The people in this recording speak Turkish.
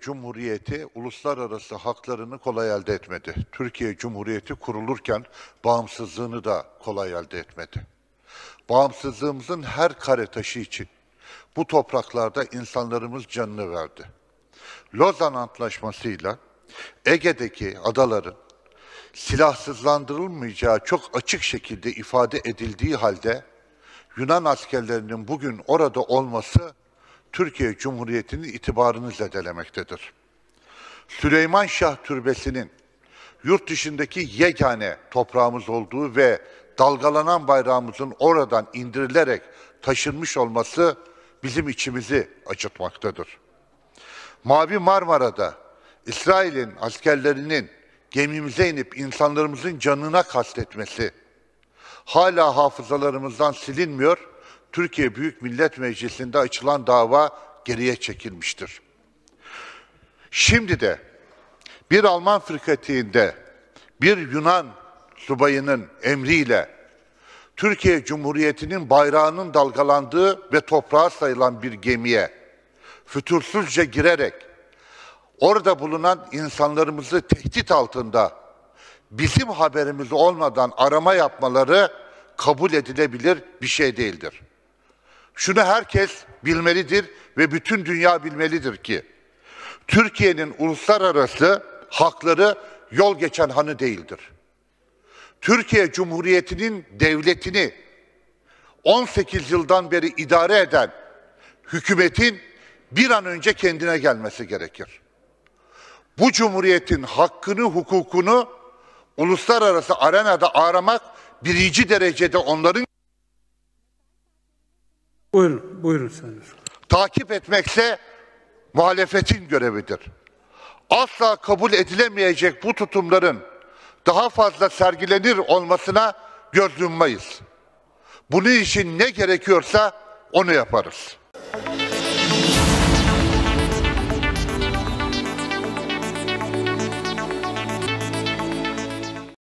Cumhuriyeti uluslararası haklarını kolay elde etmedi. Türkiye Cumhuriyeti kurulurken bağımsızlığını da kolay elde etmedi. Bağımsızlığımızın her kare taşı için bu topraklarda insanlarımız canını verdi. Lozan Antlaşması'yla Ege'deki adaların silahsızlandırılmayacağı çok açık şekilde ifade edildiği halde Yunan askerlerinin bugün orada olması Türkiye Cumhuriyeti'nin itibarını zedelemektedir. Süleyman Şah Türbesi'nin yurt dışındaki yegane toprağımız olduğu ve dalgalanan bayrağımızın oradan indirilerek taşınmış olması bizim içimizi acıtmaktadır. Mavi Marmara'da İsrail'in askerlerinin gemimize inip insanlarımızın canına kastetmesi hala hafızalarımızdan silinmiyor. Türkiye Büyük Millet Meclisi'nde açılan dava geriye çekilmiştir. Şimdi de bir Alman fırkatiğinde bir Yunan subayının emriyle Türkiye Cumhuriyeti'nin bayrağının dalgalandığı ve toprağa sayılan bir gemiye fütursuzca girerek orada bulunan insanlarımızı tehdit altında bizim haberimiz olmadan arama yapmaları kabul edilebilir bir şey değildir. Şunu herkes bilmelidir ve bütün dünya bilmelidir ki Türkiye'nin uluslararası hakları yol geçen hanı değildir. Türkiye Cumhuriyeti'nin devletini 18 yıldan beri idare eden hükümetin bir an önce kendine gelmesi gerekir. Bu cumhuriyetin hakkını, hukukunu uluslararası arenada aramak birinci derecede onların Buyurun, buyurun Sayın takip etmekse muhalefetin görevidir. Asla kabul edilemeyecek bu tutumların daha fazla sergilenir olmasına göz yummayız. Bunun için ne gerekiyorsa onu yaparız.